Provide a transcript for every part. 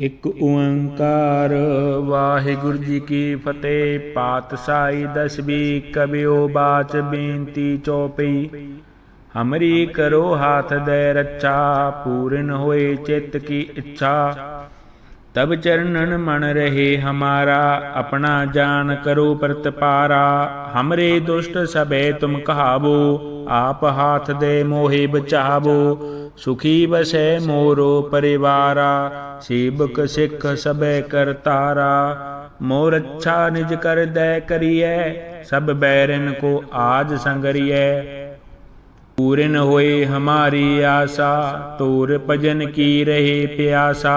ਇਕ ਓੰਕਾਰ। ਵਾਹਿਗੁਰੂ ਜੀ ਕੀ ਫਤਿਹ, ਪਾਤਸ਼ਾਹੀ ਦਸਵੀਂ ਕਬਿਓ ਬਾਚ ਬੇਨਤੀ ਚੌਪਈ। ਹਮਰੀ ਕਰੋ ਹਾਥ ਦੇ ਰੱਛਾ, ਪੂਰਨ ਹੋਏ ਚਿੱਤ ਕੀ ਇੱਛਾ। ਤਬ ਚਰਨਨ ਮਨ ਰਹੇ ਹਮਾਰਾ, ਆਪਣਾ ਜਾਨ ਕਰੋ ਪ੍ਰਤਪਾਰਾ ਹਮਰੇ ਦੁਸ਼ਟ ਸਭੇ ਤੁਮ ਕਹਾਵੋ, ਆਪ ਹਾਥ ਦੇ ਮੋਹਿ ਬਚਾਵੋ। ਸੁਖੀ ਬਸੈ ਮੋਰੋ ਪਰਿਵਾਰਾ ਸੇਵਕ ਸਿੱਖ ਸਭੈ ਕਰਤਾਰਾ ਮੋਰ ਅੱਛਾ ਨਿਜ ਕਰ ਦੈ ਕਰੀਐ ਸਭ ਬੈਰਨ ਕੋ ਆਜ ਸੰਗਰੀਐ ਪੂਰਨ ਹੋਏ ਹਮਾਰੀ ਆਸਾ ਤੋਰ ਭਜਨ ਕੀ ਰਹੇ ਪਿਆਸਾ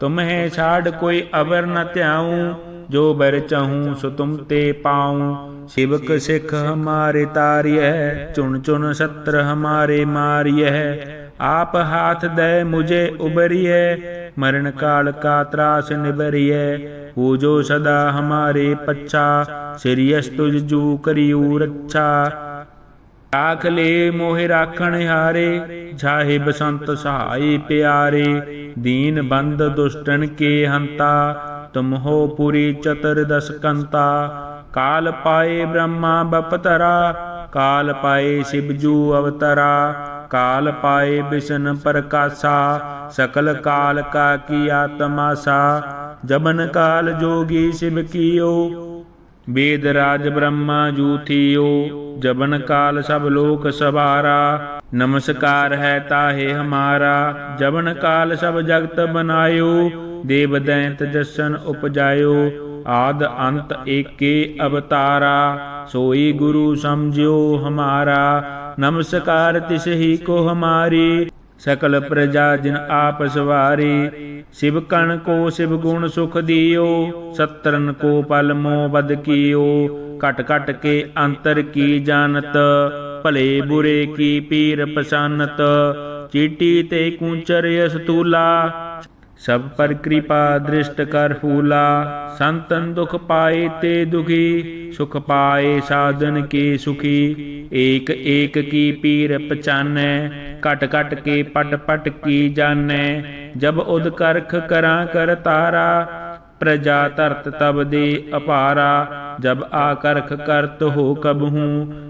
ਤੁਮਹਿ ਛਾੜ ਕੋਈ ਅਵਰ ਨ ਧਿਆਉ ਜੋ ਬਰ ਚਾਹੂੰ ਸੋ ਤੁਮ ਤੇ ਪਾਉ ਸਿਵਕ ਸਿੱਖ ਹਮਾਰੇ ਤਾਰਿਐ ਚੁਣ ਚੁਣ ਸਤਰ ਹਮਾਰੇ ਮਾਰਿਐ ਆਪ ਹਾਥ ਦੇ ਮੁਝੇ ਉਬਰੀਐ ਮਰਨ ਕਾਲ ਕਾ ਤਰਾਸ ਨਿਬਰੀਐ ਹੋ ਜੋ ਸਦਾ ਹਮਾਰੇ ਪੱਛਾ ਸਿਰਿਯਸ ਤੁਜ ਜੂ ਕਰਿਉ ਰੱਛਾ। ਰਾਖ ਲੈ ਮੋਹਿ ਰਾਖਣ ਹਾਰੇ ਛਾਹੇ ਬਸੰਤ ਸਹਾਈ ਪਿਆਰੇ। ਦੀਨ ਬੰਦ ਦੁਸ਼ਟਨ ਕੇ ਹੰਤਾ, ਤੁਮ ਹੋ ਪੁਰੀ ਚਤਰ ਦਸ ਕੰਤਾ। ਕਾਲ ਪਾਏ ਬ੍ਰਹਮਾ ਬਪਤਰਾ, ਕਾਲ ਪਾਏ ਸਿਵਜੂ ਅਵਤਰਾ। ਕਾਲ ਪਾਏ ਬਿਸ਼ਨ ਪ੍ਰਕਾਸ਼ਾ, ਸਕਲ ਕਾਲ ਕਾ ਕੀ ਆਤਮਾਸਾ, ਜਬਨ ਕਾਲ ਜੋਗੀ ਸ਼ਿਵ ਕੀਓ, ਵੇਦ ਰਾਜ ਬ੍ਰਹਮਾ ਜੂਥੀਓ, ਜਬਨ ਕਾਲ ਸਭ ਲੋਕ ਸਵਾਰਾ, ਨਮਸਕਾਰ ਹੈ ਤਾਹੇ ਹਮਾਰਾ, ਜਬਨ ਕਾਲ ਸਭ ਜਗਤ ਬਨਾਇਓ, ਦੇਵ ਦੈਂਤ ਜਸਨ ਉਪਜਾਇਓ, ਆਦ ਅੰਤ ਏਕੇ ਅਵਤਾਰਾ, ਸੋਈ ਗੁਰੂ ਸਮਝਿਓ ਹਮਾਰਾ ਨਮਸਕਾਰ ਤਿਸ ਹੀ ਕੋ ਹਮਾਰੀ ਸਕਲ ਪ੍ਰਜਾ ਜਿਨ ਆਪ ਸਵਾਰੀ। ਸਿਵ ਕਣ ਕੋ ਸਿਵ ਗੁਣ ਸੁਖ ਦਿਓ। ਸਤਰਨ ਕੋ ਪਲ ਮੋ ਬਦ ਕੀਓ। ਘਟ ਘਟ ਕੇ ਅੰਤਰ ਕੀ ਜਾਣਤ? ਭਲੇ ਬੁਰੇ ਕੀ ਪੀਰ ਪਛਾਨਤ ਚੀਟੀ ਤੇ ਕੂੰਚਰ ਅਸਤੂਲਾ। ਸਭ ਪਰ ਕਿਰਪਾ ਦ੍ਰਿਸ਼ਟ ਕਰ ਫੂਲਾ, ਸੰਤਨ ਦੁਖ ਪਾਏ ਤੇ ਦੁਖੀ, ਸੁਖ ਪਾਏ ਸਾਧਨ ਕੇ ਸੁਖੀ। ਏਕ ਏਕ ਕੀ ਪੀਰ ਪਛਾਨੈ, ਘਟ ਘਟ ਕੇ ਪਟ ਪਟ ਕੀ ਜਾਣੈ। ਜਬ ਉਦ ਕਰਖ ਕਰਾਂ ਕਰ ਤਾਰਾ, ਪ੍ਰਜਾ ਧਰਤ ਤਬ ਦੇ ਅਪਾਰਾ। ਜਬ ਆ ਕਰਖ ਕਰਤ ਹੋ ਕਬ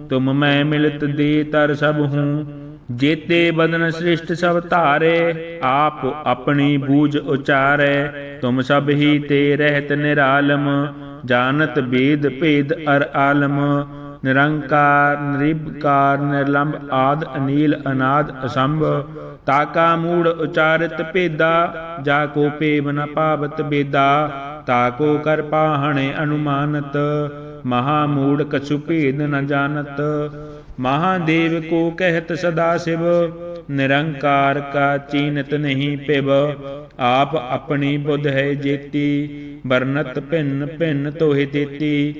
ਤੁਮ ਮੈਂ ਮਿਲਤ ਦੇ ਤਰ ਸਭ ਹੂੰ। ਜੇਤੇ ਬਦਨ ਸ੍ਰਿਸ਼ਟ ਸਭ ਧਾਰੇ, ਆਪ ਆਪਣੀ ਬੂਝ ਉਚਾਰੈ, ਤੁਮ ਸਭ ਹੀ ਤੇ ਰਹਿਤ ਨਿਰਾਲਮ, ਜਾਣਤ ਬੇਦ ਭੇਦ ਅਰ ਆਲਮ, ਨਿਰੰਕਾਰ, ਨਿਰਭਕਾਰ, ਨਿਰਲੰਭ ਆਦ ਅਨੀਲ ਅਨਾਦ ਅਸੰਭ ਤਾਕਾ ਮੂੜ ਉਚਾਰਿਤ ਭੇਦਾ, ਜਾ ਕੋ ਪੇਵ ਨ ਪਾਵਤ ਬੇਦਾ ਤਾਕੋ ਕਰ ਪਾਹਣੇ ਅਨੁਮਾਨਤ, ਮਹਾ ਮੂੜ ਕਛੁ ਭੇਦ ਨ ਜਾਣਤ ਮਹਾਦੇਵ ਕੋ ਕਹਿਤ ਸਦਾ ਸਿਵ, ਨਿਰੰਕਾਰ ਕਾ ਚੀਨਤ ਨਹੀਂ ਪਿਵ। ਆਪ ਆਪਣੀ ਬੁੱਧ ਹੈ ਜੇਤੀ, ਵਰਨਤ ਭਿੰਨ ਭਿੰਨ ਤੋਹਿ ਦੇਤੀ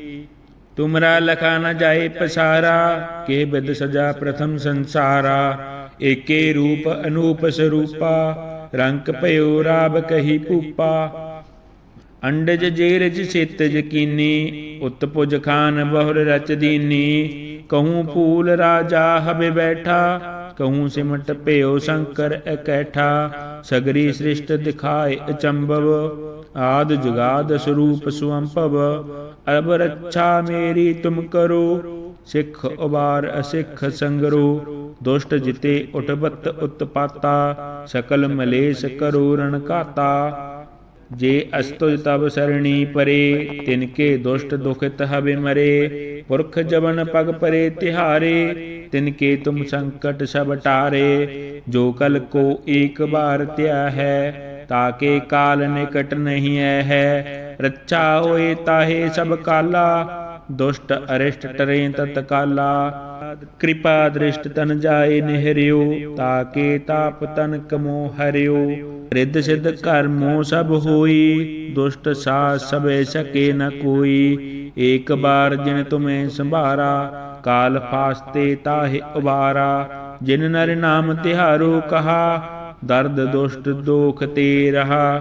ਤੁਮਰਾ ਲਖਾ ਨ ਜਾਏ ਪਸਾਰਾ, ਕੇ ਬਿਦ ਸਜਾ ਪ੍ਰਥਮ ਸੰਸਾਰਾ। ਏਕੇ ਰੂਪ ਅਨੂਪ ਸਰੂਪਾ ਰੰਗ ਭਇਓ ਰਾਬ ਕਹੀ ਭੂਪਾ। ਅੰਡਜ ਜੇਰਜ ਸਿਤਜ ਕੀਨੀ, ਉਤਪੁਜ ਖਾਨ ਬਹੁਰ ਰਚ ਦੀਨੀ। ਕਹੂੰ ਭੂਲ ਰਾਜਾ ਹਬੇ ਬੈਠਾ ਕਹੂੰ ਸਿਮਟ ਭਇਓ ਸ਼ੰਕਰ ਇਕੈਠਾ ਸਗਰੀ ਸ੍ਰਿਸ਼ਟ ਦਿਖਾਏ ਅਚੰਭਵ ਆਦ ਜੁਗਾਦ ਸਰੂਪ ਸੁਅੰਭਵ ਅਬ ਰੱਛਾ ਮੇਰੀ ਤੁਮ ਕਰੋ ਸਿੱਖ ਉਬਾਰ ਅਸਿੱਖ ਸੰਗਰੋ ਦੁਸ਼ਟ ਜਿਤੇ ਉਠਬਤ ਉਤਪਾਤਾ ਸਕਲ ਮਲੇਸ਼ ਕਰੋ ਰਣ ਘਾਤਾ ਜੇ ਅਸਤੁਜ ਤਬ ਸਰਣੀ ਪਰੇ ਤਿਨ ਕੇ ਦੁਸ਼ਟ ਦੁਖਿਤ ਹਵੇ ਮਰੇ, ਪੁਰਖ ਜਵਨ ਪਗ ਪਰੇ ਤਿਹਾਰੇ ਤਿਨ ਕੇ ਤੁਮ ਸੰਕਟ ਸਭ ਟਾਰੇ, ਜੋ ਕਲ ਕੋ ਏਕ ਬਾਰ ਤਿਆ ਹੈ ਤਾਕੇ ਕਾਲ ਨਿਕਟ ਨਹੀਂ ਐ ਹੈ, ਰੱਛਾ ਹੋਏ ਤਾਹੇ ਸਭ ਕਾਲਾ ਦੁਸ਼ਟ ਅਰਿਸ਼ਟ ਟਰੇ ਤਤ ਕਾਲਾ, ਕਿਰਪਾ ਦ੍ਰਿਸ਼ਟ ਤਨ ਜਾਏ ਨਿਹਰਿਓ, ਤਾਕੇ ਤਾਪ ਤਨ ਕਮੋ ਹਰਿਓ। ਰਿੱਧ ਸਿੱਧ ਕਰਮੋ ਸਭ ਹੋਈ, ਦੁਸ਼ਟ ਸਾਸ ਸਭੇ ਸਕੇ ਨ ਕੋਈ। ਏਕ ਬਾਰ ਜਿਨ ਤੁਮੇ ਸੰਭਾਰਾ, ਕਾਲ ਫਾਸਤੇ ਤਾਹਿ ਉਬਾਰਾ। ਜਿਨ ਨਰ ਨਾਮ ਤਿਹਾਰੋ ਕਹਾ, ਦਰਦ ਦੁਸ਼ਟ ਦੋਖ ਤੇ ਰਹਾ।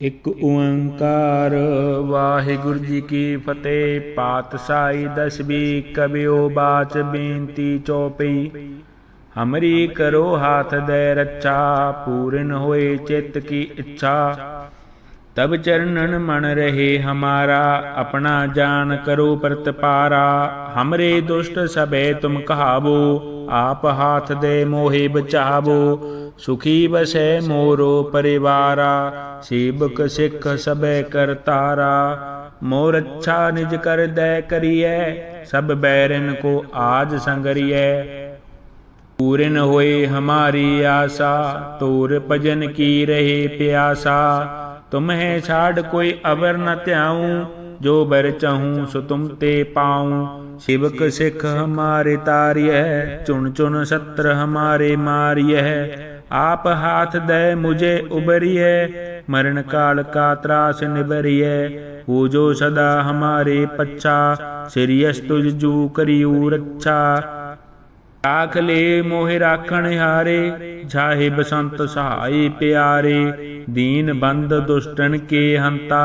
ਇਕ ਓੰਕਾਰ। ਵਾਹਿਗੁਰੂ ਜੀ ਕੀ ਫਤਿਹ, ਪਾਤਸ਼ਾਹੀ ਦਸਵੀ ਕਬਿਓ ਬਾਚ ਬੇਨਤੀ ਚੋਪਈ। ਹਮਰੀ ਕਰੋ ਹਾਥ ਦੇ ਰੱਛਾ, ਪੂਰਨ ਹੋਏ ਚਿੱਤ ਕੀ ਇੱਛਾ। ਤਬ ਚਰਨਨ ਮਨ ਰਹੇ ਹਮਾਰਾ, ਆਪਣਾ ਜਾਣ ਕਰੋ ਪ੍ਰਤਪਾਰਾ ਹਮਰੇ ਦੁਸ਼ਟ ਸਭੇ ਤੁਮ ਕਹਾਵੋ, ਆਪ ਹਾਥ ਦੇ ਮੋਹਿ ਬਚਾਵੋ। सुखी बसे मोरो परिवारा सेवक सिख सबे करतारा मोर अच्छा निज कर दे करिए सब बैरन को आज संगरिए पूरन होए हमारी आशा, तोर भजन की रहे प्यासा। तुम्हें छाड़ कोई अवर न त्याऊं, जो बर चाहूँ सो तुम ते पाऊँ। शिवक सिख हमारे तार्य, चुन चुन सत्र हमारे मार्य। आप हाथ दे मुझे उबरिय मरण काल का त्रास निबरिय वो जो सदा हमारे पच्छा सिरियस तुझ जू करियू रक्षा ਰਾਖ ਲੇ ਮੋਹਿ ਰਾਖਣ ਹਾਰੇ ਛਾਹੇ ਬਸੰਤ ਸਹਾਈ ਪਿਆਰੇ ਦੀਨ ਬੰਦ ਦੁਸ਼ਟਨ ਕੇ ਹੰਤਾ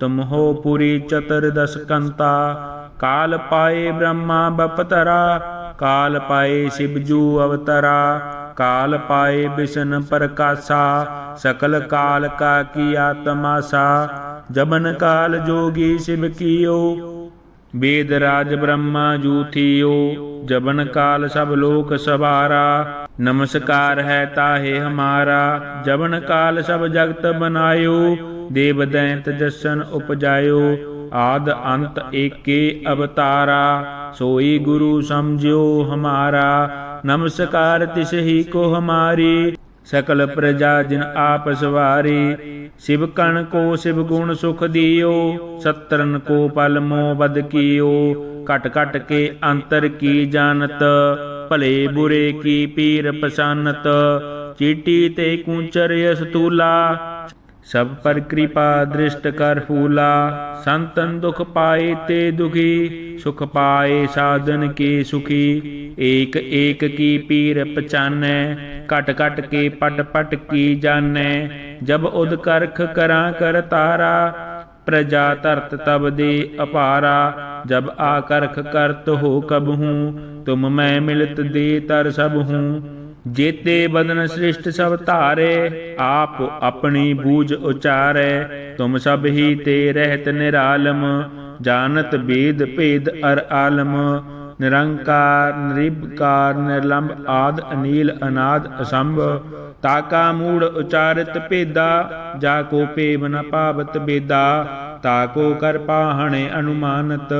ਤੁਮ ਹੋ ਪੁਰੀ ਚਤਰ ਦਸ ਕੰਤਾ ਕਾਲ ਪਾਏ ਬ੍ਰਹਮਾ ਬਪਤਰਾ ਕਾਲ ਪਾਏ ਸ਼ਿਵਜੂ ਅਵਤਰਾ ਕਾਲ ਪਾਏ ਬਿਸ਼ਨ ਪ੍ਰਕਾਸ਼ਾ, ਸਕਲ ਕਾਲ ਕਾ ਕੀ ਆਤਮਾਸਾ, ਜਬਨ ਕਾਲ ਜੋਗੀ ਸ਼ਿਵ ਕੀਓ। ਵੇਦ ਰਾਜ ਬ੍ਰਹਮਾ ਜੂਥੀਓ, ਜਬਨ ਕਾਲ ਸਭ ਲੋਕ ਸਵਾਰਾ, ਨਮਸਕਾਰ ਹੈ ਤਾਹੇ ਹਮਾਰਾ, ਜਬਨ ਕਾਲ ਸਭ ਜਗਤ ਬਨਾਇਓ, ਦੇਵ ਦੈਂਤ ਜਸਨ ਉਪਜਾਇਓ, ਆਦ ਅੰਤ ਏਕੇ ਅਵਤਾਰਾ, ਸੋਈ ਗੁਰੂ ਸਮਝਿਓ ਹਮਾਰਾ। ਨਮਸਕਾਰ ਤਿਸ ਹੀ ਕੋ ਹਮਾਰੀ ਸਕਲ ਪ੍ਰਜਾ ਜਿਨ ਆਪ ਸਵਾਰੀ ਸਿਵ ਕਣ ਕੋ ਸਿਵ ਗੁਣ ਸੁਖ ਦਿਓ ਸਤਰਨ ਕੋ ਪਲ ਮੋ ਬਦ ਕੀਓ ਕਟ ਕਟ ਕੇ ਅੰਤਰ ਕੀ ਜਾਣਤ ਭਲੇ ਬੁਰੇ ਕੀ ਪੀਰ ਪਛਾਨਤ ਚੀਟੀ ਤੇ ਕੁੰਚਰ ਅਸਤੂਲਾ ਸਭ ਪਰ ਕਿਰਪਾ ਦ੍ਰਿਸ਼ਟ ਕਰ ਫੂਲਾ, ਸੰਤਨ ਦੁਖ ਪਾਏ ਤੇ ਦੁਖੀ, ਸੁਖ ਪਾਏ ਸਾਧਨ ਕੇ ਸੁਖੀ। ਏਕ ਏਕ ਕੀ ਪੀਰ ਪਛਾਨੈ, ਘਟ ਘਟ ਕੇ ਪਟ ਪਟ ਕੀ ਜਾਣੈ। ਜਬ ਉਦ ਕਰਖ ਕਰਾਂ ਕਰ ਤਾਰਾ, ਪ੍ਰਜਾ ਧਰਤ ਤਬ ਦੇ ਅਪਾਰਾ। ਜਬ ਆਕਰਖ ਕਰਤ ਹੋ ਕਬਹੂ ਤੁਮ ਮੈਂ ਮਿਲਤ ਦੇ ਤਰ ਸਭ ਹੂੰ। ਜੇਤੇ ਬਦਨ ਸ੍ਰਿਸ਼ਟ ਸਭ ਧਾਰੇ, ਆਪ ਆਪਣੀ ਬੂਝ ਉਚਾਰੈ, ਤੁਮ ਸਭ ਹੀ ਤੇ ਰਹਿਤ ਨਿਰਾਲਮ, ਜਾਣਤ ਬੇਦ ਭੇਦ ਅਰ ਆਲਮ, ਨਿਰੰਕਾਰ, ਨਿਰਭਕਾਰ, ਨਿਰਲੰਭ ਆਦ ਅਨੀਲ ਅਨਾਦ ਅਸੰਭ ਤਾਕਾ ਮੂੜ ਉਚਾਰਿਤ ਭੇਦਾ, ਜਾ ਕੋ ਪੇਵ ਨ ਪਾਵਤ ਬੇਦਾ ਤਾਕੋ ਕਰ ਪਾਹਣੇ ਅਨੁਮਾਨਤ,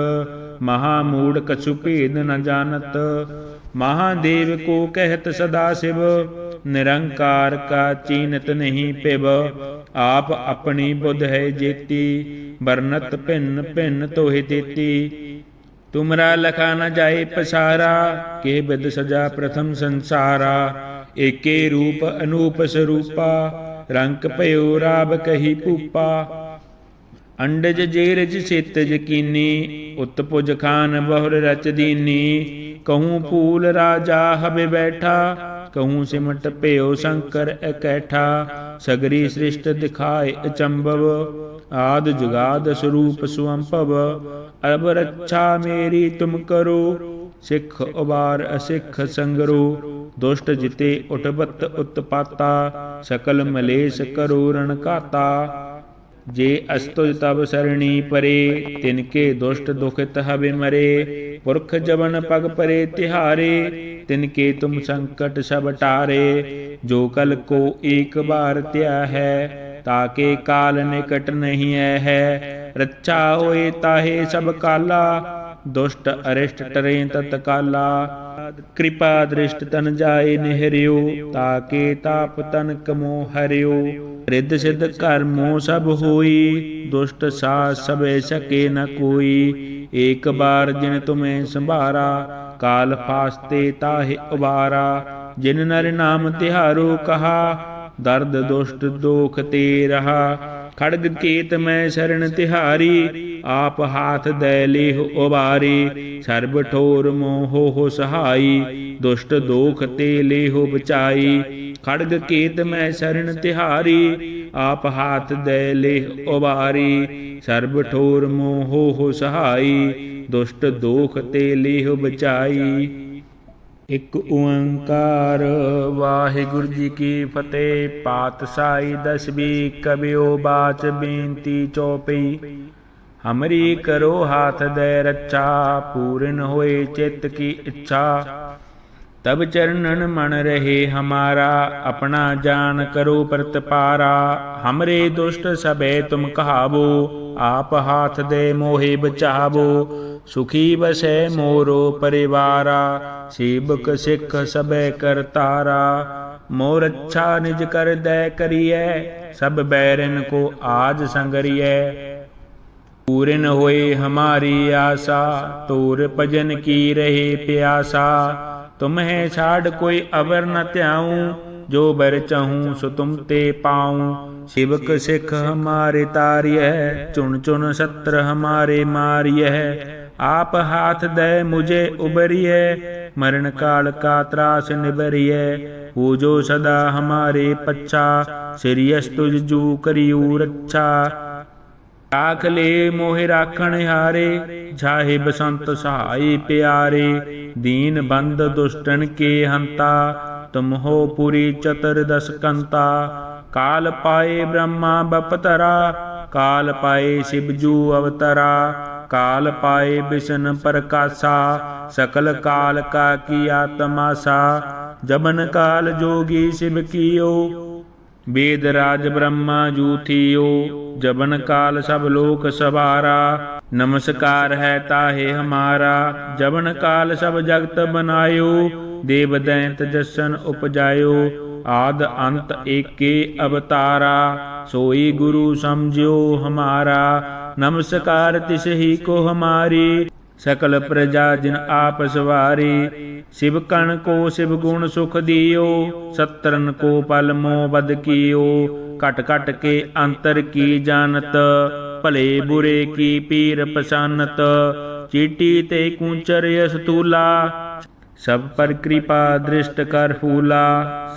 ਮਹਾ ਮੂੜ ਕਛੁ ਭੇਦ ਨ ਜਾਣਤ ਮਹਾਦੇਵ ਕੋ ਕਹਿਤ ਸਦਾ ਸਿਵ, ਨਿਰੰਕਾਰ ਕਾ ਚੀਨਤ ਨਹੀਂ ਪਿਵ। ਆਪ ਆਪਣੀ ਬੁੱਧ ਹੈ ਜੇਤੀ ਬਰਨਤ ਭਿੰਨ ਭਿੰਨ ਤੋਹਿ ਦੇਤੀ ਤੁਮਰਾ ਲਖਾ ਨ ਜਾਏ ਪਸਾਰਾ, ਕੇ ਬਿਦ ਸਜਾ ਪ੍ਰਥਮ ਸੰਸਾਰਾ। ਏਕੇ ਰੂਪ ਅਨੂਪ ਸਰੂਪਾ, ਰੰਗ ਭਇਓ ਰਾਬ ਕਹੀ ਭੂਪਾ। ਅੰਡਜ ਜੇਰਜ ਸੇਤਜ ਜਕੀਨੀ ਉਤਪੁਜ ਖਾਨ ਬਹੁਰ ਰਚ ਦੀਨੀ। ਕਹੂੰ ਫੂਲ ਰਾਜਾ ਹਬੇ ਬੈਠਾ, ਕਹੂੰ ਸਿਮਟ ਭਇਓ ਸ਼ੰਕਰ ਇਕੈਠਾ। ਸਗਰੀ ਸ੍ਰਿਸ਼ਟ ਦਿਖਾਏ ਅਚੰਭਵ, ਆਦ ਜੁਗਾਦ ਸਰੂਪ ਸੁਅੰਭਵ। ਅਬ ਰੱਛਾ ਮੇਰੀ ਤੁਮ ਕਰੋ, ਸਿੱਖ ਉਬਾਰ ਅਸਿੱਖ ਸੰਗਰੋ। ਦੁਸ਼ਟ ਜਿਤੇ ਉਟਬਤ ਉਤਪਾਤਾ, ਸਕਲ ਮਲੇਸ਼ ਕਰੋ ਰਣ ਘਾਤਾ। ਜੇ ਅਸਤੁਜ ਤਬ ਸਰਣੀ ਪਰੇ ਤਿਨ ਕੇ ਦੁਸ਼ਟ ਦੁਖਿਤ ਹਬੇ ਮਰੇ, ਪੁਰਖ ਜਵਨ ਪਗ ਪਰੇ ਤਿਹਾਰੇ ਤਿਨ ਕੇ ਤੁਮ ਸੰਕਟ ਸਭ ਟਾਰੇ, ਜੋ ਕਲ ਕੋ ਏਕ ਬਾਰ ਧਿਆ ਹੈ, ਤਾਕੇ ਕਾਲ ਨਿਕਟ ਨਹੀਂ ਐ ਹੈ, ਰੱਛਾ ਹੋਏ ਤਾਹੇ ਸਭ ਕਾਲਾ, ਦੁਸ਼ਟ ਅਰਿਸ਼ਟ ਟਰੇ ਤਤ ਕਿਰਪਾ ਦ੍ਰਿਸ਼ਟ ਤਨ ਜਾਏ ਨਿਹਰਿਓ, ਤਾਕੇ ਤਾਪ ਤਨ ਕਮੋ ਹਰਿਓ। ਰਿੱਧ ਸਿੱਧ ਕਰਮੋ ਸਭ ਹੋਈ, ਦੁਸ਼ਟ ਸਾਥ ਸਭੇ ਸਕੇ ਨ ਕੋਈ। ਏਕ ਬਾਰ ਜਿਨ ਤੁਮੇ ਸੰਭਾਰਾ, ਕਾਲ ਫਾਸਤੇ ਤਾਹਿ ਉਬਾਰਾ ਜਿਨ ਨਰ ਨਾਮ ਤਿਹਾਰੋ ਕਹਾ, ਦਰਦ ਦੁਸ਼ਟ ਦੋਖ ਤੇ ਰਹਾ। ਖੜਗ ਕੇਤ ਮੈਂ ਸ਼ਰਨ ਤਿਹਾਰੀ ਆਪ ਹਾਥ ਦੈ ਲੇਹ ਉਬਾਰੇ, ਸਰਬ ਠੋਰ ਮੋਹ ਹੋ ਸਹਾਈ, ਦੁਸ਼ਟ ਦੋਖ ਤੇ ਲੇਹ ਬਚਾਈ ਖੜਗ ਕੇਤ ਮੈਂ ਸਰਣ ਤਿਹਾਰੀ, ਆਪ ਹਾਥ ਦੈ ਲੇਹ ਉਬਾਰੀ, ਸਰਬ ਠੋਰ ਮੋਹ ਹੋ ਸਹਾਈ, ਦੁਸ਼ਟ ਦੋਖ ਤੇ ਲੇਹ ਬਚਾਈ ਇਕ ਓੰਕਾਰ ਵਾਹਿਗੁਰੂ ਜੀ ਕੀ ਫਤਿਹ, ਪਾਤਸ਼ਾਹੀ ਦਸਵੀਂ ਕਬਿਓ ਬਾਚ ਬੇਨਤੀ ਚੌਪਈ। ਹਮਰੀ ਕਰੋ ਹਾਥ ਦੇ ਰੱਛਾ ਪੂਰਨ ਹੋਏ ਚਿੱਤ ਕੀ ਇੱਛਾ ਤਬ ਚਰਨਨ ਮਨ ਰਹੇ ਹਮਾਰਾ ਆਪਣਾ ਜਾਨ ਕਰੋ ਪ੍ਰਤਪਾਰਾ ਹਮਰੇ ਦੁਸ਼ਟ ਸਭੇ ਤੁਮ ਕਹਾਵੋ ਆਪ ਹਾਥ ਦੇ ਮੋਹਿ ਬਚਾਵੋ ਸੁਖੀ ਬਸੈ ਮੋਰੋ ਪਰਿਵਾਰਾ ਸੇਵਕ ਸਿੱਖ ਸਭੇ ਕਰਤਾਰਾ ਮੋਰ ਅੱਛਾ ਨਿਜ ਕਰ ਦੈ ਕਰੀਐ ਸਭ ਬੈਰਨ ਕੋ ਆਜ ਸੰਗਰੀਐ ਪੂਰਨ ਹੋਏ ਹਮਾਰੀ ਆਸਾ ਤੂਰ ਭਜਨ ਕੀ ਰਹੇ ਪਿਆਸਾ ਤੁਮਹਿ ਛਾੜ ਕੋਈ ਅਵਰ ਨ ਧਿਆਉ ਜੋ ਬਰ ਚਾਹੂੰ ਸੋ ਤੁਮ ਤੇ ਪਾਉ ਸਿਵਕ ਸਿੱਖ ਹਮਾਰੇ ਤਾਰਿਐ ਚੁਣ ਚੁਣ ਸਤਰ ਹਮਾਰੇ ਮਾਰਿਐ ਆਪ ਹਾਥ ਦੇ ਮੁਝੇ ਉਬਰੀਐ ਮਰਨ ਕਾਲ ਕਾ ਤਰਾਸ ਨਿਬਰੀਐ ਹੋ ਜੋ ਸਦਾ ਹਮਾਰੇ ਪੱਛਾ ਸ੍ਰੀਅਸ ਤੁਜ ਜੂ ਕਰਿਉ ਰੱਛਾ ਰਾਖ ਲੇ ਮੋਹਿ ਰਾਖਣ ਹਾਰੇ, ਜਾਹੇ ਬਸੰਤ ਸਹਾਈ ਪਿਆਰੇ, ਦੀਨ ਬੰਦ ਦੁਸ਼ਟਨ ਕੇ ਹੰਤਾ ਤੁਮ ਹੋ ਪੁਰੀ ਚਤਰ ਦਸ ਕੰਤਾ। ਕਾਲ ਪਾਏ ਬ੍ਰਹਮਾ ਬਪਤਰਾ, ਕਾਲ ਪਾਏ ਸਿਵਜੂ ਅਵਤਰਾ। ਕਾਲ ਪਾਏ ਬਿਸ਼ਨ ਪ੍ਰਕਾਸ਼ਾ, ਸਕਲ ਕਾਲ ਕਾ ਕੀ ਆਤਮਾਸਾ। ਜਬਨ ਕਾਲ ਜੋਗੀ ਸਿਵ ਕੀਓ ਵੇਦ ਰਾਜ ਬ੍ਰਹਮਾ ਜੂਥਿਓ, ਜਬਨ ਕਾਲ ਸਭ ਲੋਕ ਸਵਾਰਾ। ਨਮਸਕਾਰ ਹੈ ਤਾਹੇ ਹਮਾਰਾ, ਜਬਨ ਕਾਲ ਸਭ ਜਗਤ ਬਨਾਇਓ। ਦੇਵ ਦੈਂਤ ਜਸਨ ਉਪਜਾਇਓ, ਆਦ ਅੰਤ ਏਕੇ ਅਵਤਾਰਾ। ਸੋਈ ਗੁਰੂ ਸਮਝਿਓ ਹਮਾਰਾ, ਨਮਸਕਾਰ ਤਿਸ ਹੀ ਕੋ ਹਮਾਰੀ। ਸਕਲ ਪ੍ਰਜਾ ਜਿਨ ਆਪ ਸਵਾਰੀ, ਸਿਵ ਕਣ ਕੋ ਸਿਵ ਗੁਣ ਸੁਖ ਦਿਓ ਸਤਰਨ ਕੋ ਪਲ ਮੋ ਬਦ ਕੀਓ। ਘਟ ਘਟ ਕੇ ਅੰਤਰ ਕੀ ਜਾਣਤ, ਭਲੇ ਬੁਰੇ ਕੀ ਪੀਰ ਪਛਾਨਤ ਚੀਟੀ ਤੇ ਕੂਚਰ ਅਸਤੂਲਾ ਸਭ ਪਰ ਕਿਰਪਾ ਦ੍ਰਿਸ਼ਟ ਕਰ ਫੂਲਾ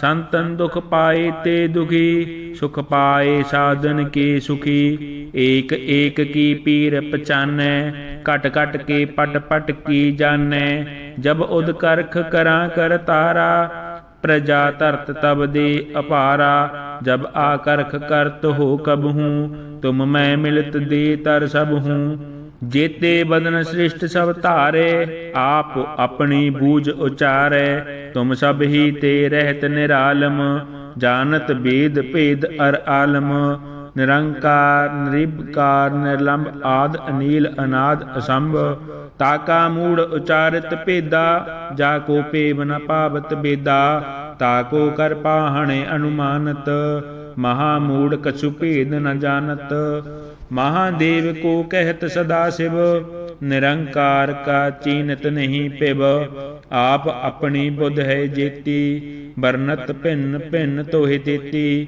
ਸੰਤਨ ਦੁਖ ਪਾਏ ਤੇ ਦੁਖੀ, ਸੁਖ ਪਾਏ ਸਾਧਨ ਕੇ ਸੁਖੀ। ਏਕ ਏਕ ਕੀ ਪੀਰ ਪਛਾਨੈ, ਘਟ ਘਟ ਕੇ ਪਟ ਪਟ ਕੀ ਜਾਣੈ। ਜਬ ਉਦ ਕਰਖ ਕਰਾਂ ਕਰ ਤਾਰਾ, ਪ੍ਰਜਾ ਧਰਤ ਤਬ ਦੇ ਅਪਾਰਾ। ਜਬ ਆ ਕਰਤ ਹੋ ਕਬ ਹੂੰ, ਤੁਮ ਮੈਂ ਮਿਲਤ ਦੇ ਤਰ ਸਭ ਹੂੰ। ਜੇਤੇ ਬਦਨ ਸ੍ਰਿਸ਼ਟ ਸਭ ਧਾਰੇ, ਆਪ ਆਪਣੀ ਬੂਝ ਉਚਾਰੈ, ਤੁਮ ਸਭ ਹੀ ਤੇ ਰਹਿਤ ਨਿਰਾਲਮ, ਜਾਣਤ ਬੇਦ ਭੇਦ ਅਰ ਆਲਮ, ਨਿਰੰਕਾਰ, ਨਿਰਭਕਾਰ, ਨਿਰਲੰਭ ਆਦ ਅਨੀਲ ਅਨਾਦ ਅਸੰਭ ਤਾਕਾ ਮੂੜ ਉਚਾਰਿਤ ਭੇਦਾ, ਜਾ ਕੋ ਪੇਵ ਨ ਪਾਵਤ ਬੇਦਾ ਤਾਕੋ ਕਰ ਪਾਹਣੇ ਅਨੁਮਾਨਤ, ਮਹਾ ਮੂੜ ਕਛੁ ਭੇਦ ਨ ਜਾਣਤ ਮਹਾਦੇਵ ਕੋ ਕਹਿਤ ਸਦਾ ਸਿਵ, ਨਿਰੰਕਾਰ ਕਾ ਚੀਨਤ ਨਹੀਂ ਪਿਵ। ਆਪ ਆਪਣੀ ਬੁੱਧ ਹੈ ਜੇਤੀ, ਵਰਨਤ ਭਿੰਨ ਭਿੰਨ ਤੋਹਿ ਦੇਤੀ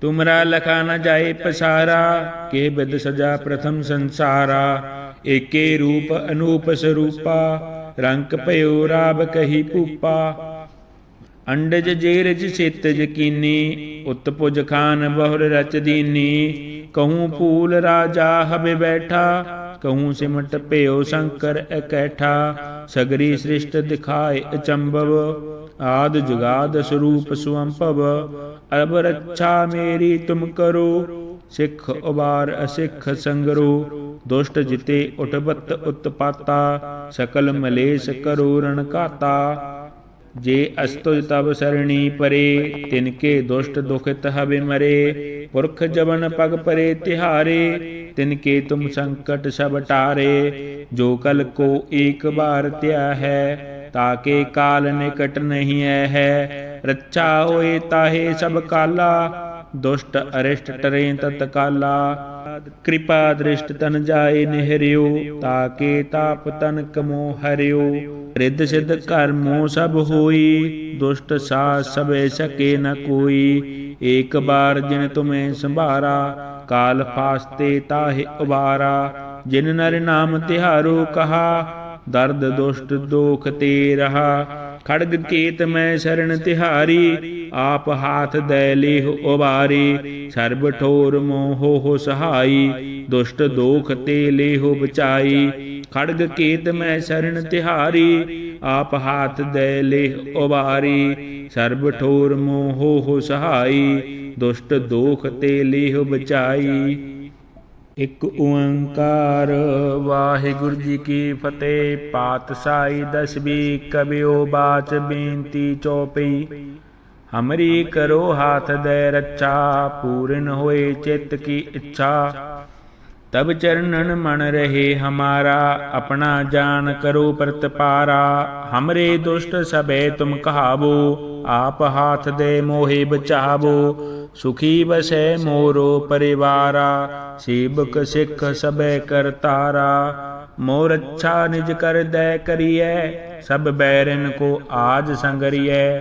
ਤੁਮਰਾ ਲਖਾ ਨ ਜਾਏ ਪਸਾਰਾ, ਕੇ ਬਿਦ ਸਜਾ ਪ੍ਰਥਮ ਸੰਸਾਰਾ। ਏਕੇ ਰੂਪ ਅਨੂਪ ਸਰੂਪਾ ਰੰਗ ਭਇਓ ਰਾਬ ਕਹੀ ਭੂਪਾ। ਅੰਡਜ ਜੇਰਜ ਸੇਤਜ ਕੀਨੀ ਉਤਪੁਜ ਖਾਨ ਬਹੁਰ ਰਚ ਦੀਨੀ। ਕਹੂੰ ਭੂਲ ਰਾਜਾ ਹਬੇ ਬੈਠਾ, ਕਹੂੰ ਸਿਮਟ ਭਇਓ ਸ਼ੰਕਰ ਇਕੈਠਾ। ਸਗਰੀ ਸ੍ਰਿਸ਼ਟ ਦਿਖਾਏ ਅਚੰਭਵ, ਆਦ ਜੁਗਾਦ ਸਰੂਪ ਸੁਅੰਭਵ। ਅਬ ਰੱਛਾ ਮੇਰੀ ਤੁਮ ਕਰੋ, ਸਿੱਖ ਉਬਾਰ ਅਸਿੱਖ ਸੰਗਰੋ। ਦੁਸ਼ਟ ਜਿਤੇ ਉਟਬਤ ਉਤਪਾਤਾ, ਸਕਲ ਮਲੇਸ਼ ਕਰੋ ਰਣ ਘਾਤਾ। ਜੇ ਅਸਤੁਜ ਤਬ ਸਰਣੀ ਪਰੇ ਤਿਨ ਕੇ ਦੁਸ਼ਟ ਦੁਖਿਤ ਹਬੇ ਮਰੇ, ਪੁਰਖ ਜਵਨ ਪਗ ਪਰੇ ਤਿਹਾਰੇ ਤਿਨ ਕੇ ਤੁਮ ਸੰਕਟ ਸਭ ਟਾਰੇ, ਜੋ ਕਲ ਕੋ ਏਕ ਬਾਰ ਧਿਆ ਹੈ, ਤਾਕੇ ਕਾਲ ਨਿਕਟ ਨਹੀਂ ਐ ਹੈ, ਰੱਛਾ ਹੋਏ ਤਾਹੇ ਸਭ ਕਾਲਾ, ਦੁਸ਼ਟ ਅਰਿਸ਼ਟ ਟਰੇ ਤਤ ਕਾਲਾ, ਕਿਰਪਾ ਦ੍ਰਿਸ਼ਟ ਤਨ ਜਾਏ ਨਿਹਰਿਓ, ਤਾਕੇ ਤਾਪ ਤਨ ਕਮੋ ਹਰਿਓ ਰਿੱਧ ਸਿੱਧ ਕਰਮੋ ਸਭ ਹੋਈ, ਦੁਸ਼ਟ ਸਾ ਸਭੇ ਸਕੇ ਨ ਕੋਈ। ਏਕ ਬਾਰ ਜਿਨ ਤੁਮੇ ਸੰਭਾਰਾ, ਕਾਲ ਫਾਸਤੇ ਤਾਹਿ ਉਬਾਰਾ। ਜਿਨ ਨਰ ਨਾਮ ਤਿਹਾਰੋ ਕਹਾ, ਦਰਦ ਦੁਸ਼ਟ ਦੋਖ ਤੇ ਰਹਾ। ਖੜਗ ਕੇਤ ਮੈਂ ਸ਼ਰਨ ਤਿਹਾਰੀ, ਆਪ ਹਾਥ ਦੈ ਲੇਹ ਉਬਾਰੀ। ਸਰਬ ਠੋਰ ਮੋਹ ਹੋ ਸਹਾਈ, ਦੁਸ਼ਟ ਦੋਖ ਤੇ ਲੇਹ ਬਚਾਈ ਖੜਗ ਕੇਤ ਮੈਂ ਸ਼ਰਨ ਤਿਹਾਰੀ, ਆਪ ਹਾਥ ਦੇ ਲੇਹ ਉਬਾਰੀ ਸਰਬ ਠੋਰ ਮੋਹ ਹੋ ਸਹਾਈ, ਦੁਸ਼ਟ ਦੋਖ ਤੇ ਲੇਹ ਬਚਾਈ। ਇੱਕ ਓੰਕਾਰ, ਵਾਹਿਗੁਰੂ ਜੀ ਕੀ ਫਤਿਹ, ਪਾਤਸ਼ਾਹੀ ਦਸਵੀ ਕਬਿਓ ਬਾਚ ਬੇਨਤੀ ਚੌਪਈ। ਹਮਰੀ ਕਰੋ ਹਾਥ ਦੇ ਰੱਛਾ, ਪੂਰਨ ਹੋਏ ਚਿੱਤ ਕੀ ਇੱਛਾ। ਤਬ ਚਰਨਨ ਮਨ ਰਹੇ ਹਮਾਰਾ, ਆਪਣਾ ਜਾਨ ਕਰੋ ਪ੍ਰਤਪਾਰਾ। ਹਮਰੇ ਦੁਸ਼ਟ ਸਭੇ ਤੁਮ ਕਹਾਵੋ, ਆਪ ਹਾਥ ਦੇ ਮੋਹਿ ਬਚਾਵੋ। ਸੁਖੀ ਬਸੈ ਮੋਰੋ ਪਰਿਵਾਰਾ, ਸੇਵਕ ਸਿੱਖ ਸਭੈ ਕਰਤਾਰਾ ਮੋਰ ਅੱਛਾ ਨਿਜ ਕਰ ਦੈ ਕਰੀਐ, ਸਭ ਬੈਰਨ ਕੋ ਆਜ ਸੰਗਰੀਐ।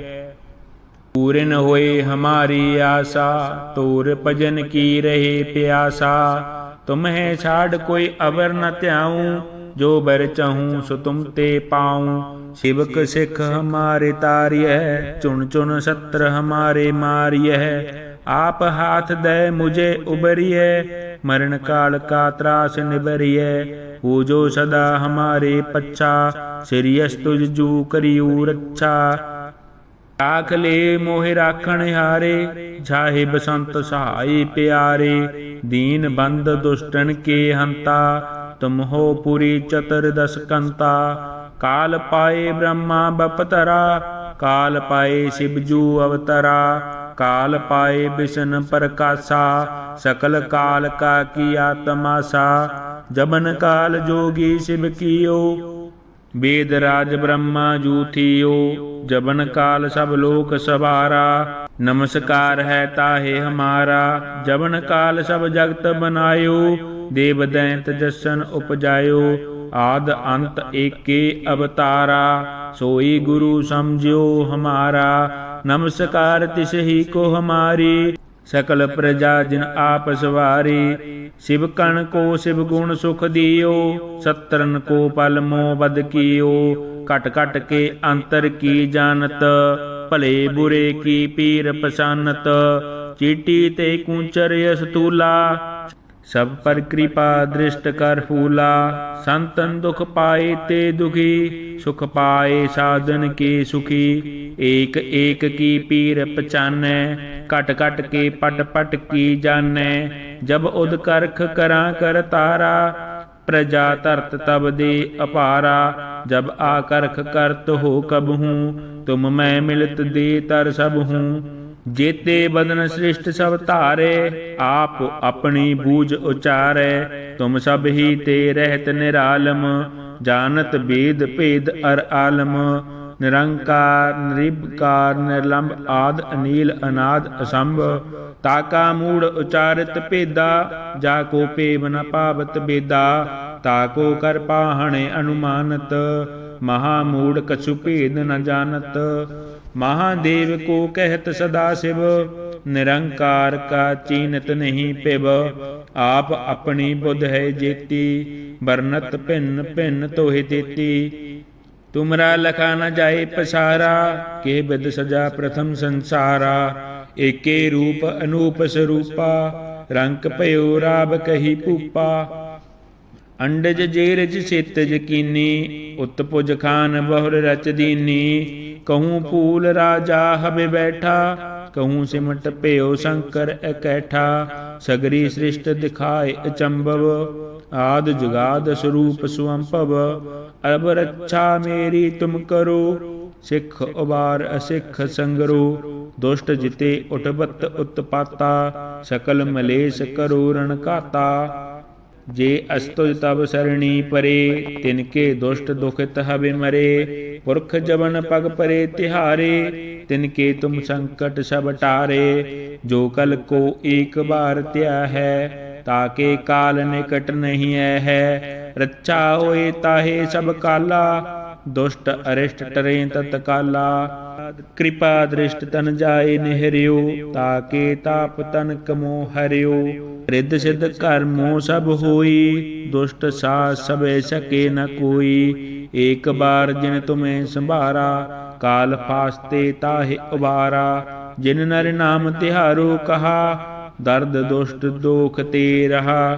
ਪੂਰਨ ਹੋਏ ਹਮਾਰੀ ਆਸਾ, ਤੋਰ ਭਜਨ ਕੀ ਰਹੇ ਪਿਆਸਾ। ਤੁਮਹਿ ਛਾੜ ਕੋਈ ਅਵਰ ਨ ਧਿਆਉ, ਜੋ ਬਰ ਚਾਹੂੰ ਸੋ ਤੁਮ ਤੇ ਪਾਉ। ਸਿਵਕ ਸਿੱਖ ਹਮਾਰੇ ਤਾਰਿਐ, ਚੁਣ ਚੁਣ ਸਤਰ ਹਮਾਰੇ ਮਾਰਿਐ। ਆਪ ਹਾਥ ਦੇ ਮੁਝੇ ਉਬਰੀਐ ਮਰਨ ਕਾਲ ਕਾ ਤਰਾਸ ਨਿਬਰੀਐ ਹੋ ਜੋ ਸਦਾ ਹਮਾਰੇ ਪੱਛਾ ਸਿਰਿਯਸ ਤੁਜ ਜੂ ਕਰਿਉ ਰੱਛਾ। ਰਾਖ ਮੋਹਿ ਰਾਖਣ ਹਾਰੇ ਛਾਹੇ ਬਸੰਤ ਸਹਾਈ ਪਿਆਰੇ, ਦੀਨ ਬੰਦ ਦੁਸ਼ਟਨ ਕੇ ਹੰਤਾ ਤੁਮ ਹੋ ਪੁਰੀ ਚਤਰ ਦਸ ਕੰਤਾ। ਕਾਲ ਪਾਏ ਬ੍ਰਹਮਾ ਬਪਤਰਾ, ਕਾਲ ਪਾਏ ਸ਼ਿਵਜੂ ਅਵਤਰਾ। ਕਾਲ ਪਾਏ ਬਿਸ਼ਨ ਪ੍ਰਕਾਸ਼ਾ, ਸਕਲ ਕਾਲ ਕਾ ਕੀਆ ਤਮਾਸਾ ਜਬਨ ਕਾਲ ਜੋਗੀ ਸ਼ਿਵ ਕੀਓ ਵੇਦ ਰਾਜ ਬ੍ਰਹਮਾ ਜੂਥਿਓ, ਜਬਨ ਕਾਲ ਸਭ ਲੋਕ ਸਵਾਰਾ, ਨਮਸਕਾਰ ਹੈ ਤਾਹੇ ਹਮਾਰਾ, ਜਬਨ ਕਾਲ ਸਭ ਜਗਤ ਬਨਾਇਓ, ਦੇਵ ਦੈਂਤ ਜਸਨ ਉਪਜਾਇਓ, ਆਦ ਅੰਤ ਏਕੇ ਅਵਤਾਰਾ, ਸੋਈ ਗੁਰੂ ਸਮਝਿਓ ਹਮਾਰਾ, ਨਮਸਕਾਰ ਤਿਸ ਹੀ ਕੋ ਹਮਾਰੀ ਸਕਲ ਪ੍ਰਜਾ ਜਿਨ ਆਪ ਸਵਾਰੀ, ਸਿਵ ਕਣ ਕੋ ਸਿਵ ਗੁਣ ਸੁਖ ਦਿਓ, ਸਤਰਨ ਕੋ ਪਲ ਮੋ ਬਦ ਕੀਓ ਕਟ ਕਟ ਕੇ ਅੰਤਰ ਕੀ ਜਾਣਤ, ਭਲੇ ਬੁਰੇ ਕੀ ਪੀਰ ਪਸੰਨਤ, ਚੀਟੀ ਤੇ ਕੂਚਰ ਅਸਤੂਲਾ ਸਭ ਪਰ ਕਿਰਪਾ ਦ੍ਰਿਸ਼ਟ ਕਰ ਫੂਲਾ, ਸੰਤਨ ਦੁਖ ਪਾਏ ਤੇ ਦੁਖੀ, ਸੁਖ ਪਾਏ ਸਾਧਨ ਕੇ ਸੁਖੀ। ਏਕ ਏਕ ਕੀ ਪੀਰ ਪਛਾਨੈ, ਘਟ ਘਟ ਕੇ ਪਟ ਪਟ ਕੀ ਜਾਣੈ। ਜਬ ਉਦ ਕਰਖ ਕਰਾਂ ਕਰ ਤਾਰਾ, ਪ੍ਰਜਾ ਧਰਤ ਤਬ ਦੇ ਅਪਾਰਾ। ਜਬ ਆ ਕਰਖ ਕਰਤ ਹੋ ਕਬ ਤੁਮ ਮੈਂ ਮਿਲਤ ਦੇ ਤਰ ਸਭ ਹੂੰ। ਜੇਤੇ ਬਦਨ ਸ੍ਰਿਸ਼ਟ ਸਭ ਧਾਰੇ, ਆਪ ਆਪਣੀ ਬੂਝ ਉਚਾਰੈ, ਤੁਮ ਸਭ ਹੀ ਤੇ ਰਹਿਤ ਨਿਰਾਲਮ, ਜਾਣਤ ਬੇਦ ਭੇਦ ਅਰ ਆਲਮ, ਨਿਰੰਕਾਰ, ਨਿਰਭਕਾਰ, ਨਿਰਲੰਭ ਆਦ ਅਨੀਲ ਅਨਾਦ ਅਸੰਭ ਤਾਕਾ ਮੂੜ ਉਚਾਰਿਤ ਭੇਦਾ, ਜਾ ਕੋ ਪੇਵ ਨ ਪਾਵਤ ਬੇਦਾ ਤਾਕੋ ਕਰ ਪਾਹਣੇ ਅਨੁਮਾਨਤ, ਮਹਾ ਮੂੜ ਕਛੁ ਭੇਦ ਨ ਜਾਣਤ ਮਹਾਦੇਵ ਕੋ ਕਹਿਤ ਸਦਾ ਸਿਵ, ਨਿਰੰਕਾਰ ਕਾ ਚੀਨਤ ਨਹੀਂ ਪਿਵ। ਆਪ ਆਪਣੀ ਬੁੱਧ ਹੈ ਜੇਤੀ, ਵਰਨਤ ਭਿੰਨ ਭਿੰਨ ਤੋਹਿ ਤੇਤੀ। ਤੁਮਰਾ ਲਖਾ ਨ ਜਾਏ ਪਸਾਰਾ, ਕੇ ਬਿਦ ਸਜਾ ਪ੍ਰਥਮ ਸੰਸਾਰਾ। ਏਕੇ ਰੂਪ ਅਨੂਪ ਸਰੂਪਾ ਰੰਗ ਭਇਓ ਰਾਬ ਕਹੀ ਭੂਪਾ। ਅੰਡਜ ਜੇਰਜ ਸਿਤਜ ਕੀਨੀ, ਉਤਪੁਜ ਖਾਨ ਬਹੁਰ ਰਚ ਦੀਨੀ। ਕਹੂੰ ਭੂਲ ਰਾਜਾ ਹਵੇ ਬੈਠਾ ਕਹੂੰ ਸਿਮਟ ਭਇਓ ਸ਼ੰਕਰ ਇਕੈਠਾ ਸਗਰੀ ਸ੍ਰਿਸ਼ਟ ਦਿਖਾਏ ਅਚੰਭਵ ਆਦ ਜੁਗਾਦ ਸਰੂਪ ਸੁਅੰਭਵ ਅਬ ਰੱਛਾ ਮੇਰੀ ਤੁਮ ਕਰੋ ਸਿੱਖ ਉਬਾਰ ਅਸਿੱਖ ਸੰਗਰੋ ਦੁਸ਼ਟ ਜਿਤੇ ਉਠਬਤ ਉਤਪਾਤਾ ਸਕਲ ਮਲੇਸ਼ ਕਰੋ ਰਣ ਘਾਤਾ ਜੇ ਅਸਤੁਜ ਤਬ ਸਰਣੀ ਪਰੇ ਤਿਨ ਕੇ ਦੁਸ਼ਟ ਦੁਖਿਤ ਹਵੇ ਮਰੇ, ਪੁਰਖ ਜਵਨ ਪਗ ਪਰੇ ਤਿਹਾਰੇ ਤਿਨ ਕੇ ਤੁਮ ਸੰਕਟ ਸਭ ਟਾਰੇ, ਜੋ ਕਲ ਕੋ ਏਕ ਬਾਰ ਧਿਆ ਹੈ, ਤਾਕੇ ਕਾਲ ਨਿਕਟ ਨਹੀਂ ਐ ਹੈ, ਰੱਛਾ ਹੋਏ ਤਾਹੇ ਸਭ ਕਾਲਾ, ਦੁਸ਼ਟ ਅਰਿਸ਼ਟ ਟਰੇ ਤਤਕਾਲਾ ਕਿਰਪਾ ਦ੍ਰਿਸ਼ਟ ਤਨ ਜਾਏ ਨਿਹਰਿਓ ਤਾਕੇ ਤਾਪ ਤਨ ਕਮੋ ਹਰਿਓ। ਰਿੱਧ ਸਿੱਧ ਕਰਮੋ ਸਭ ਹੋਈ, ਦੁਸ਼ਟ ਸਾਧ ਸਭੇ ਸਕੇ ਨ ਕੋਈ। ਏਕ ਬਾਰ ਜਿਨ ਤੁਮੇ ਸੰਭਾਰਾ, ਕਾਲ ਫਾਸਤੇ ਤਾਹਿ ਉਬਾਰਾ। ਜਿਨ ਨਰ ਨਾਮ ਤਿਹਾਰੋ ਕਹਾ, ਦਰਦ ਦੁਸ਼ਟ ਦੋਖ ਤੇ ਰਹਾ।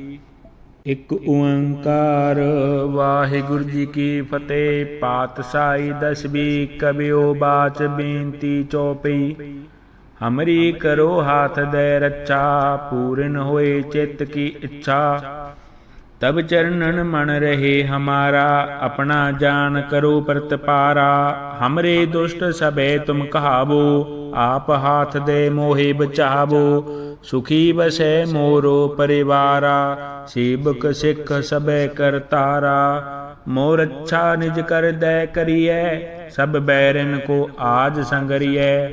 ਇਕ ਓੰਕਾਰ। ਵਾਹਿਗੁਰੂ ਜੀ ਕੀ ਫਤਿਹ, ਪਾਤਸ਼ਾਹੀ ਦਸਵੀਂ ਕਬਿਓ ਬਾਚ ਬੇਨਤੀ ਚੌਪਈ। ਹਮਰੀ ਕਰੋ ਹਾਥ ਦੇ ਰੱਛਾ, ਪੂਰਨ ਹੋਏ ਚਿੱਤ ਕੀ ਇੱਛਾ। ਤਬ ਚਰਨਨ ਮਨ ਰਹੇ ਹਮਾਰਾ, ਆਪਣਾ ਜਾਨ ਕਰੋ ਪ੍ਰਤਪਾਰਾ ਹਮਰੇ ਦੁਸ਼ਟ ਸਭੇ ਤੁਮ ਕਹਾਵੋ, ਆਪ ਹਾਥ ਦੇ ਮੋਹਿ ਬਚਾਵੋ। ਸੁਖੀ ਬਸੈ ਮੋਰੋ ਪਰਿਵਾਰਾ ਸੇਵਕ ਸਿੱਖ ਸਭੇ ਕਰਤਾਰਾ ਮੋਰ ਅੱਛਾ ਨਿਜ ਕਰ ਦੈ ਕਰੀਐ ਸਭ ਬੈਰਨ ਕੋ ਆਜ ਸੰਗਰੀਐ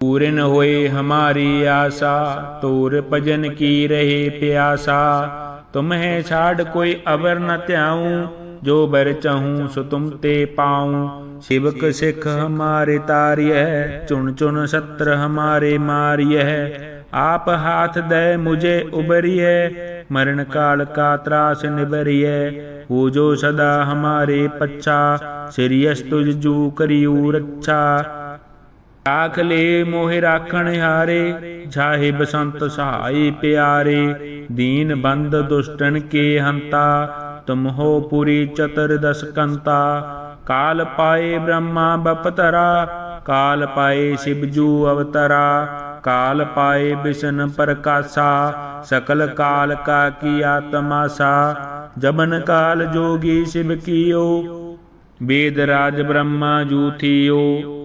ਪੂਰਨ ਹੋਏ ਹਮਾਰੀ ਆਸਾ ਤੋਰ ਭਜਨ ਕੀ ਰਹੇ ਪਿਆਸਾ ਤੁਮਹਿ ਛਾੜ ਕੋਈ ਅਵਰ ਨ ਧਿਆਉ ਜੋ ਬਰ ਚਾਹੂੰ ਸੋ ਤੁਮ ਤੇ ਪਾਉ ਸਿਵਕ ਸਿੱਖ ਹਮਾਰੇ ਤਾਰਿਐ ਚੁਣ ਚੁਣ ਸਤਰ ਹਮਾਰੇ ਮਾਰਿਐ ਆਪ ਹਾਥ ਦੇ ਮੁਝੇ ਉਬਰੀਐ ਮਰਨ ਕਾਲ ਕਾ ਤਰਾਸ ਨਿਬਰੀਐ ਹੋ ਜੋ ਸਦਾ ਹਮਾਰੇ ਪੱਛਾ ਸ੍ਰੀਅਸ ਤੁਜ ਜੂ ਕਰਿਉ ਰੱਛਾ। ਰਾਖ ਲੇ ਮੋਹਿ ਰਾਖਣ ਹਾਰੇ ਛਾਹੇ ਬਸੰਤ ਸਹਾਈ ਪਿਆਰੇ। ਦੀਨ ਬੰਦ ਦੁਸ਼ਟਨ ਕੇ ਹੰਤਾ, ਤੁਮ ਹੋ ਪੁਰੀ ਚਤਰ ਦਸ ਕੰਤਾ ਕਾਲ ਪਾਏ ਬ੍ਰਹਮਾ ਬਪਤਰਾ, ਕਾਲ ਪਾਏ ਸ਼ਿਵਜੂ ਅਵਤਰਾ। ਕਾਲ ਪਾਏ ਬਿਸ਼ਨ ਪ੍ਰਕਾਸ਼ਾ, ਸਕਲ ਕਾਲ ਕਾ ਕੀ ਆਤਮਾਸਾ, ਜਬਨ ਕਾਲ ਜੋਗੀ ਸ਼ਿਵ ਕੀਓ, ਵੇਦ ਰਾਜ ਬ੍ਰਹਮਾ ਜੂਥੀਓ,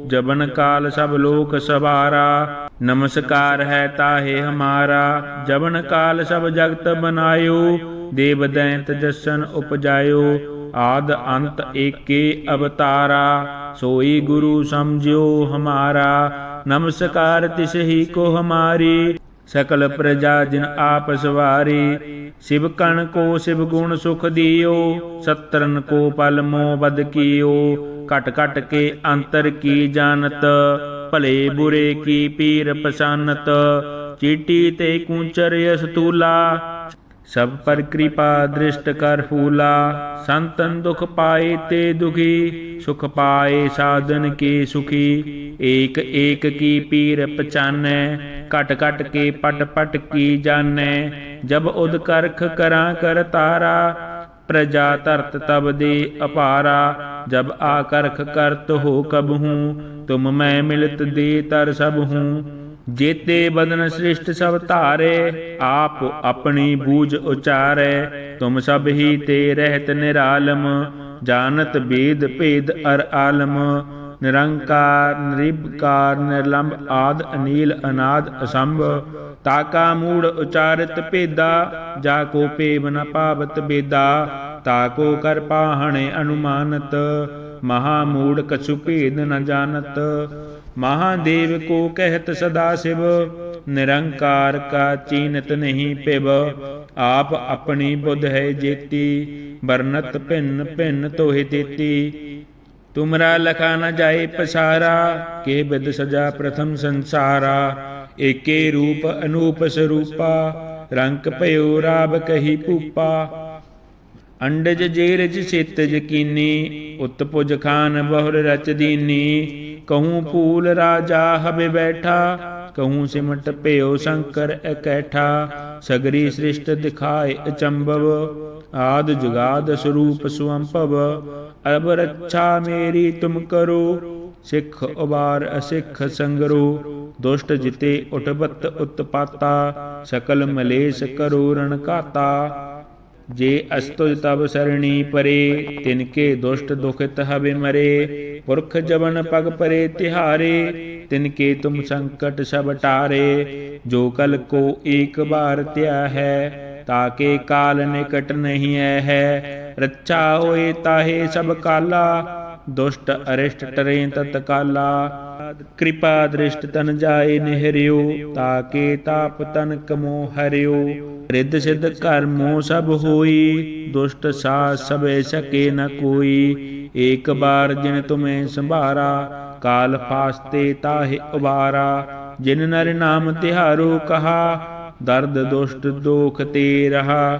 ਜਬਨ ਕਾਲ ਸਭ ਲੋਕ ਸਵਾਰਾ, ਨਮਸਕਾਰ ਹੈ ਤਾਹੇ ਹਮਾਰਾ, ਜਬਨ ਕਾਲ ਸਭ ਜਗਤ ਬਨਾਇਓ, ਦੇਵ ਦੈਂਤ ਜਸਨ ਉਪਜਾਇਓ, ਆਦ ਅੰਤ ਏਕੇ ਅਵਤਾਰਾ, ਸੋਈ ਗੁਰੂ ਸਮਝਿਓ ਹਮਾਰਾ ਨਮਸਕਾਰ ਤਿਸ ਹੀ ਕੋ ਹਮਾਰੀ ਸਕਲ ਪ੍ਰਜਾ ਜਿਨ ਆਪ ਸਵਾਰੀ ਸਿਵ ਕਣ ਕੋ ਸਿਵ ਗੁਣ ਸੁਖ ਦਿਓ ਸਤਰਨ ਕੋ ਪਲ ਮੋ ਬਦ ਕੀਓ ਕਟ ਕਟ ਕੇ ਅੰਤਰ ਕੀ ਜਾਣਤ ਭਲੇ ਬੁਰੇ ਕੀ ਪੀਰ ਪਛਾਨਤ ਚੀਟੀ ਤੇ ਕੁੰਚਰ ਅਸਤੂਲਾ ਸਭ ਪਰ ਕਿਰਪਾ ਦ੍ਰਿਸ਼ਟ ਕਰ ਫੂਲਾ ਸੰਤਨ ਦੁਖ ਪਾਏ ਤੇ ਦੁਖੀ, ਸੁਖ ਪਾਏ ਸਾਧਨ ਕੇ ਸੁਖੀ। ਏਕ ਏਕ ਕੀ ਪੀਰ ਪਛਾਨੈ, ਘਟ ਘਟ ਕੇ ਪਟ ਪਟ ਕੀ ਜਾਣੈ। ਜਬ ਉਦ ਕਰਖ ਕਰਾਂ ਕਰ ਤਾਰਾ, ਪ੍ਰਜਾ ਧਰਤ ਤਬ ਦੇ ਅਪਾਰਾ। ਜਬ ਆ ਕਰਖ ਕਰਤ ਹੋ ਕਬ ਹੂੰ, ਤੁਮ ਮੈਂ ਮਿਲਤ ਦੇ ਤਰ ਸਭ ਹੂੰ। ਜੇਤੇ ਬਦਨ ਸ੍ਰਿਸ਼ਟ ਸਭ ਧਾਰੇ, ਆਪ ਆਪਣੀ ਬੂਝ ਉਚਾਰੈ, ਤੁਮ ਸਭ ਹੀ ਤੇ ਰਹਿਤ ਨਿਰਾਲਮ, ਜਾਣਤ ਬੇਦ ਭੇਦ ਅਰ ਆਲਮ, ਨਿਰੰਕਾਰ, ਨਿਰਿਭਕਾਰ, ਨਿਰਲੰਭ ਆਦ ਅਨੀਲ ਅਨਾਦ ਅਸੰਭ ਤਾਕਾ ਮੂੜ ਉਚਾਰਿਤ ਭੇਦਾ, ਜਾ ਕੋ ਪੇਵ ਨ ਪਾਵਤ ਬੇਦਾ ਤਾਕੋ ਕਰ ਪਾਹਣੇ ਅਨੁਮਾਨਤ, ਮਹਾ ਮੂੜ ਕਛੁ ਭੇਦ ਨ ਜਾਣਤ ਮਹਾਦੇਵ ਕੋ ਕਹਿਤ ਸਦਾ ਸਿਵ, ਨਿਰੰਕਾਰ ਕਾ ਚੀਨਤ ਨਹੀਂ ਪਿਵ। ਆਪ ਆਪਣੀ ਬੁੱਧ ਹੈ ਜੇਤੀ, ਵਰਨਤ ਭਿੰਨ ਭਿੰਨ ਤੋਹਿ ਤੇਤੀ। ਤੁਮਰਾ ਲਖਾ ਨ ਜਾਏ ਪਸਾਰਾ, ਕੇ ਬਿਦ ਸਜਾ ਪ੍ਰਥਮ ਸੰਸਾਰਾ। ਏਕੇ ਰੂਪ ਅਨੂਪ ਸਰੂਪਾ, ਰੰਗ ਭਇਓ ਰਾਬ ਕਹੀ ਭੂਪਾ। ਅੰਡਜ ਜੇਰਜ ਸਿਤਜ ਜਕੀਨੀ ਉਤਪੁਜ ਖਾਨ ਬਹੁਰ ਰਚ ਦੀਨੀ। ਕਹੂੰ ਭੂਲ ਰਾਜਾ ਹਬੇ ਬੈਠਾ, ਕਹੂੰ ਸਿਮਟ ਭਇਓ ਸ਼ੰਕਰ ਇਕੈਠਾ। ਸਗਰੀ ਸ੍ਰਿਸ਼ਟ ਦਿਖਾਏ ਅਚੰਭਵ, ਆਦ ਜੁਗਾਦ ਸਰੂਪ ਸੁਅੰਭਵ। ਅਬ ਰੱਛਾ ਮੇਰੀ ਤੁਮ ਕਰੋ, ਸਿੱਖ ਉਬਾਰ ਅਸਿੱਖ ਸੰਗਰੋ। ਦੁਸ਼ਟ ਜਿਤੇ ਉਟਬਤ ਉਤਪਾਤਾ, ਸਕਲ ਮਲੇਸ਼ ਕਰੋ ਰਣ ਘਾਤਾ। ਜੇ ਅਸਤੁਜ ਤਬ ਸਰਣੀ ਪਰੇ ਤਿਨ ਕੇ ਦੁਸ਼ਟ ਦੁਖਿਤ ਹਵੇ ਮਰੇ, ਪੁਰਖ ਜਵਨ ਪਗ ਪਰੇ ਤਿਹਾਰੇ ਤਿਨ ਕੇ ਤੁਮ ਸੰਕਟ ਸਭ ਟਾਰੇ, ਜੋ ਕਲ ਕੋ ਏਕ ਬਾਰ ਧਿਆ ਹੈ, ਤਾਕੇ ਕਾਲ ਨਿਕਟ ਨਹੀਂ ਐ ਹੈ, ਰੱਛਾ ਹੋਏ ਤਾਹੇ ਸਭ ਕਾਲਾ, ਦੁਸ਼ਟ ਅਰਿਸ਼ਟ ਟਰੇ ਤਤਕਾਲਾ ਕਿਰਪਾ ਦ੍ਰਿਸ਼ਟ ਤਨ ਜਾਏ ਨਿਹਰਿਓ, ਤਾਕੇ ਤਾਪ ਤਨ ਕਮੋ ਹਰਿਓ ਰਿੱਧ ਸਿੱਧ ਕਰਮੋ ਸਭ ਹੋਈ, ਦੁਸ਼ਟ ਸਾ ਸਭੇ ਸਕੇ ਨ ਕੋਈ। ਏਕ ਬਾਰ ਜਿਨ ਤੁਮੇ ਸੰਭਾਰਾ, ਕਾਲ ਫਾਸਤੇ ਤਾਹਿ ਉਬਾਰਾ। ਜਿਨ ਨਰ ਨਾਮ ਤਿਹਾਰੋ ਕਹਾ, ਦਰਦ ਦੁਸ਼ਟ ਦੋਖ ਤੇ ਰਹਾ।